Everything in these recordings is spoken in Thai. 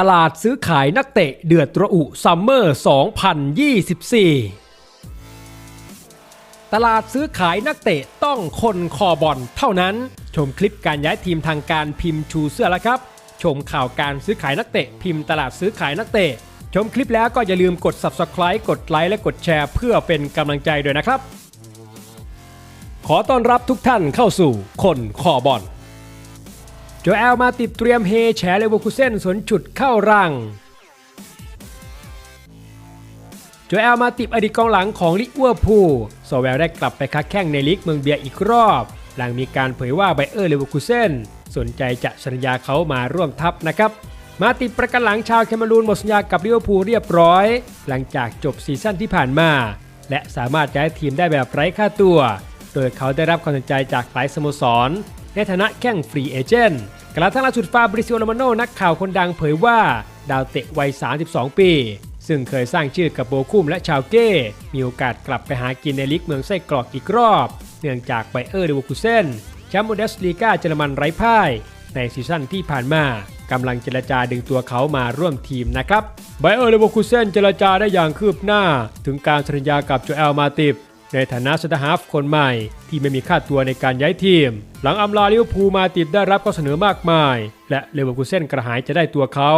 ตลาดซื้อขายนักเตะเดือดระอุซัมเมอร์ 2024 ตลาดซื้อขายนักเตะต้องคนคอบอลเท่านั้น ชมคลิปการย้ายทีมทางการพิมพ์ชูเสื้อแล้วครับ ชมข่าวการซื้อขายนักเตะพิมพ์ตลาดซื้อขายนักเตะ ชมคลิปแล้วก็อย่าลืมกด subscribe กดไลค์และกดแชร์เพื่อเป็นกำลังใจด้วยนะครับ ขอต้อนรับทุกท่านเข้าสู่คนคอบอล โจเอลมาติดเตรียมเฮแฉเลเวอร์คูเซนสนจุดเข้ารังโจเอลมาติดอดีตกองหลังของลิเวอร์พูลโซเวลได้กลับไปค้าแข่งในลีกเมืองเบียร์อีกรอบ หลังมีการเผยว่าไบเออร์เลเวอร์คูเซนสนใจจะสัญญาเขามาร่วมทัพนะครับมาติดประกันหลังชาวแคนารูนหมดสัญญากับลิเวอร์พูลเรียบร้อย หลังจากจบซีซั่นที่ผ่านมา และสามารถย้ายทีมได้แบบไร้ค่าตัว โดยเขาได้รับความสนใจจากหลายสโมสร ในฐานะแข้งฟรีเอเจนต์กระทั่งล่าสุดฟาบริซิโอโรมาโนนักข่าวคนดังเผยว่าดาวเตะวัย 32 ปี ซึ่งเคยสร้างชื่อกับโบคุมและชาวเก้ มีโอกาสกลับไปหากินในลีกเมืองไส้กรอกอีกรอบ เนื่องจากไบเออร์เลเวอร์คูเซนแชมป์บูเดสลีกาเยอรมันไร้พ่ายในซีซั่นที่ผ่านมากำลังเจรจาดึงตัวเขามาร่วมทีมนะครับไบเออร์เลเวอร์คูเซนเจรจาได้อย่างคืบหน้า ถึงการสัญญากับโจเอลมาติบ ในฐานะเซนเตอร์ฮาฟคนใหม่ที่ไม่มีค่าตัวในการย้ายทีม หลังอำลาลิวอร์พูลมาติดได้รับข้อเสนอมากมาย และเลเวอร์คูเซนกระหายจะได้ตัวเขา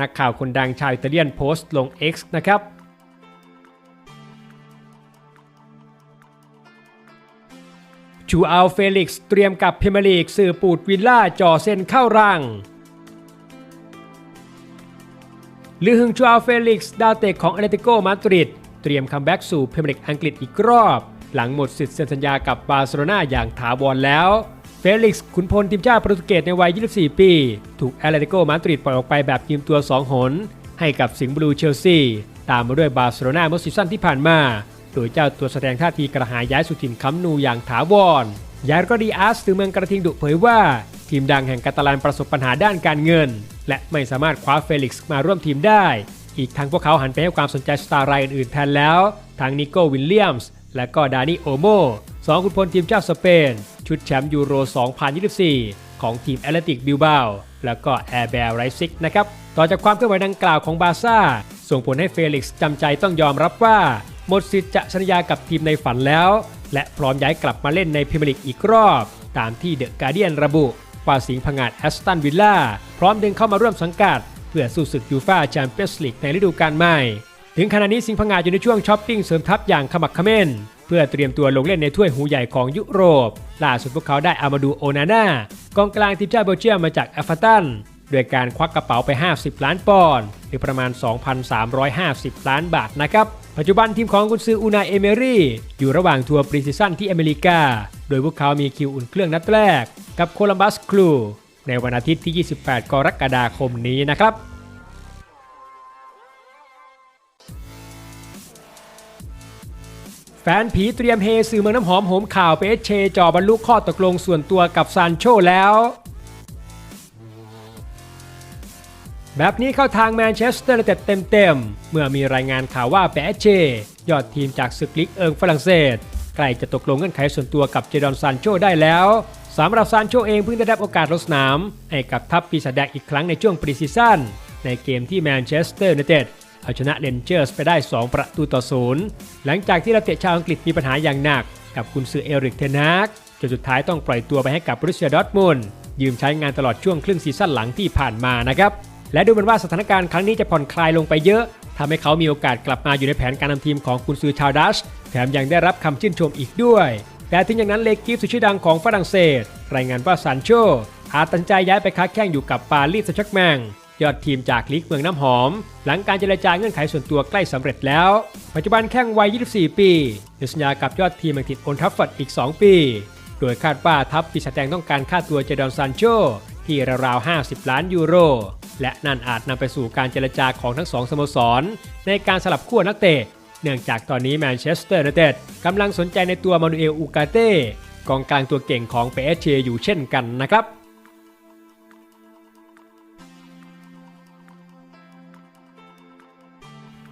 นักข่าวคนดังชาวอิตาเลียนโพสต์ลง X นะครับชูอัลเฟลิกซ์เตรียมกับพรีเมลีกสื่อปูดวิลล่าจ่อเซ็นเข้ารังลือฮึงชูอัลเฟลิกซ์ดาวเตะของอเลติโกมาดริด เตรียมคัมแบ็กสู่พรีเมียร์ลีกอังกฤษอีกรอบ หลังหมดสิทธิ์เซ็นสัญญากับบาร์เซโลนาอย่างถาวรแล้วเฟลิกซ์ขุนพลทีมชาติโปรตุเกสในวัย 24 ปี ถูกแอตเลติโกมาดริดปล่อยออกไปแบบยืมตัว 2 หน ให้กับสิงห์บลูเชลซีตามมาด้วยบาร์เซโลนาเมื่อซีซั่นที่ผ่านมา โดยเจ้าตัวแสดงท่าทีกระหายย้ายสู่ถิ่นคัมนูอย่างถาวรยาร์ก็ดีอาร์สถึงเมืองกระทิงดุเผยว่า ทีมดังแห่งกาตาลานประสบปัญหาด้านการเงิน และไม่สามารถคว้าเฟลิกซ์มาร่วมทีมได้ อีกทั้งพวกเขาหันไปให้ความสนใจสตาร์รายอื่นๆแทนแล้วทั้งนิโก้วิลเลียมส์และก็ดานิโอโมสองขุนพลทีมชาติสเปน ชุดแชมป์ยูโร 2024 ของทีมแอตเลติกบิลบาแล้วก็แอร์แบร์ไรซิกนะครับ ต่อจากความเคลื่อนไหวดังกล่าวของบาซ่า ส่งผลให้เฟลิกซ์จำใจต้องยอมรับว่า หมดสิทธิ์จะสัญญากับทีมในฝันแล้ว และพร้อมย้ายกลับมาเล่นในพรีเมียร์ลีกอีกรอบ ตามที่เดอะการ์เดียนระบุว่าสิงห์ผงาดแอสตันวิลล่าพร้อมดึงเข้ามาร่วมสังกัด พื่อสู้ศึกยูฟ่าแชมเปี้ยนส์ลีกในฤดูกาลใหม่ ถึงขณะนี้สิงห์ผงาอยู่ในช่วงช้อปปิ้งเสริมทัพอย่างขมักขม้น เพื่อเตรียมตัวลงเล่นในถ้วยหูใหญ่ของยุโรป ล่าสุดพวกเขาได้อามาดูโอนาน่ากองกลางทีมชาติเบลเยียมมาจากแอฟเฟตันด้วยการควักกระเป๋าไป 50 ล้านปอนด์หรือประมาณ 2,350 ล้านบาทนะครับ ปัจจุบันทีมของกุนซืออูนาเอเมรี่ อยู่ระหว่างทัวร์ปรีซีซั่นที่อเมริกา โดยพวกเขามีคิวอุ่นเครื่องนัดแรก กับโคลัมบัสคลู ในวันอาทิตย์ที่ 28 กรกฎาคมนี้นะครับแฟนผีเตรียมเฮสื่อเมืองน้ำหอมโหมข่าวเปเชจ่อบรรลุข้อตกลงส่วนตัวกับซานโชแล้ว แบบนี้เข้าทางแมนเชสเตอร์เต็ดเต็มๆ เมื่อมีรายงานข่าวว่าเปเชยอดทีมจากศึกลิกเอิงฝรั่งเศส ใกล้จะตกลงเงื่อนไขส่วนตัวกับเจดอนซานโชได้แล้ว สำหรับซานโชเองเพิ่งได้รับโอกาสลงสนาม ให้กับทัพปีศาจแดงอีกครั้งในช่วงปรีซีซั่นในเกมที่แมนเชสเตอร์ยูไนเต็ดเอาชนะเรนเจอร์สไปได้ 2 ประตูต่อศูนย์หลังจากที่นักเตะชาวอังกฤษมีปัญหาอย่างหนัก กับกุนซือเอริกเทนฮากจนสุดท้ายต้องปล่อยตัวไปให้กับบรูเซียดอร์ทมุนด์ยืมใช้งานตลอดช่วงครึ่งซีซั่นหลังที่ผ่านมานะครับและดูเหมือนว่าสถานการณ์ครั้งนี้จะผ่อนคลายลงไปเยอะทำให้เขามีโอกาสกลับมาอยู่ในแผนการนำทีมของกุนซือชาวดัชแถมยังได้รับคำชื่นชมอีกด้วย แต่ถึงอย่างนั้นเลกิฟสุดชื่อดังของฝรั่งเศส รายงานว่าซานโชอาจตัดสินใจย้ายไปค้าแข่งอยู่กับปารีสแซงต์แชร์กแมงยอดทีมจากลีกเมืองน้ำหอม หลังการเจรจาเงื่อนไขส่วนตัวใกล้สำเร็จแล้ว ปัจจุบันแข่งวัย 24 ปีมีสัญญากับยอดทีมอังกฤษโอนทัฟฟอร์ดอีก 2 ปี โดยคาดว่าทัพปีศาจแดงต้องการค่าตัวเจดอนซานโชที่ราวๆ 50 ล้านยูโร และนั่นอาจนำไปสู่การเจรจาของทั้งสองสโมสร ในการสลับขั้วนักเตะ เนื่องจากตอนนี้แมนเชสเตอร์ยูไนเต็ดกำลังสนใจในตัวมานูเอลอูกาเต้กองกลางตัวเก่งของเปเอเชอยู่เช่นกันนะครับ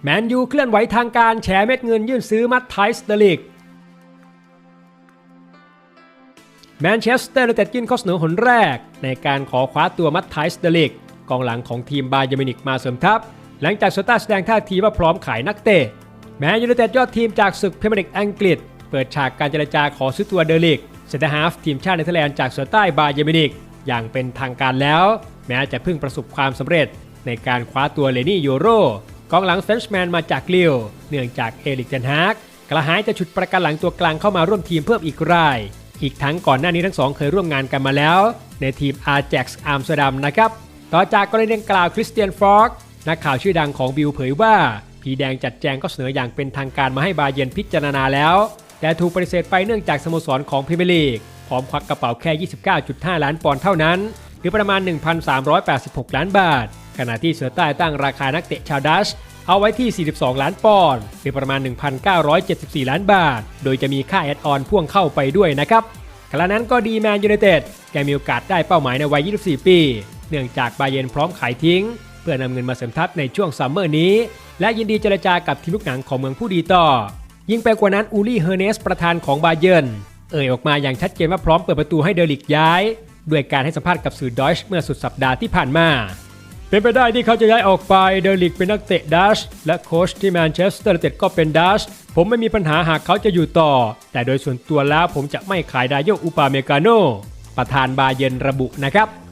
แมนยูเคลื่อนไหวทางการแฉเม็ดเงินยื่นซื้อมัตไทส์เดลิกแมนเชสเตอร์ยูไนเต็ดยื่นข้อเสนอหนแรก ในการขอคว้าตัวมัตไทส์เดลิกกองหลังของทีมบาเยอร์มินิกมาเสริมทัพ หลังจากโซต้าแสดงท่าทีว่าพร้อมขายนักเตะ แม้ยูไนเต็ดยอดทีมจากศึกพรีเมียร์ลีกอังกฤษ เปิดฉากการเจรจาขอซื้อตัวเดลิกเซนเตอร์ฮาฟทีมชาติเนเธอร์แลนด์จากเสือใต้บาเยมินิกอย่างเป็นทางการแล้ว แม้จะเพิ่งประสบความสำเร็จในการคว้าตัวเลนี่ยูโรกองหลังเฟนช์แมนมาจากลิวเนื่องจากเอลิกเทนฮากกระหายจะฉุดประกันหลังตัวกลางเข้ามาร่วมทีมเพิ่มอีกราย อีกทั้งก่อนหน้านี้ทั้งสองเคยร่วมงานกันมาแล้ว ในทีมอาร์แจ็กซ์อัมสเตอร์ดัมนะครับ ต่อจากกรณีดังกล่าวคริสเตียนฟอกนักข่าวชื่อดังของบิลเผยว่า พีแดงจัดแจงก็เสนออย่างเป็นทางการมาให้บาเยร์นพิจารณาแล้ว แต่ถูกปฏิเสธไปเนื่องจากสโมสรของพรีเมียร์ลีกพร้อมควักกระเป๋าแค่ 29.5 ล้านปอนด์เท่านั้น หรือประมาณ 1,386 ล้านบาท ขณะที่เสือใต้ตั้งราคานักเตะชาวดัชเอาไว้ที่ 42 ล้านปอนด์หรือประมาณ 1,974 ล้านบาท โดยจะมีค่าแอดออนพ่วงเข้าไปด้วยนะครับขณะนั้นก็ดีแมนยูไนเต็ดแกมีโอกาสได้เป้าหมายในวัย 24 ปี เนื่องจากบาเยร์นพร้อมขายทิ้ง เพื่อนำเงินมาเสริมทัพในช่วงซัมเมอร์นี้ และยินดีเจรจากับทีมลูกหนังของเมืองผู้ดีต่อ ยิ่งไปกว่านั้นอูลี่เฮอร์เนสประธานของบาเยร์นเอ่ยออกมาอย่างชัดเจนว่าพร้อมเปิดประตูให้เดลิกย้าย ด้วยการให้สัมภาษณ์กับสื่อดอยช์เมื่อสุดสัปดาห์ที่ผ่านมาเป็นไปได้ที่เขาจะย้ายออกไปเดลิกเป็นนักเตะดัชและโค้ชที่แมนเชสเตอร์ยูไนเต็ดก็เป็นดัชผมไม่มีปัญหาหากเขาจะอยู่ต่อ แต่โดยส่วนตัวแล้วผมจะไม่ขายดายโยอุปาเมกาโนประธานบาเยร์นระบุนะครับ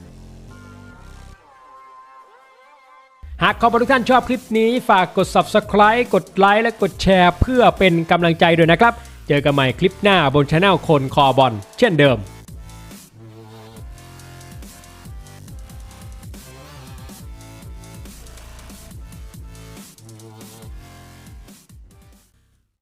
หากขอบคุณทุกท่านชอบคลิปนี้ฝากกด subscribe กดไลค์และกดแชร์ เพื่อเป็นกำลังใจด้วยนะครับ เจอกันใหม่คลิปหน้าบนช anel คนคอบอลเช่นเดิม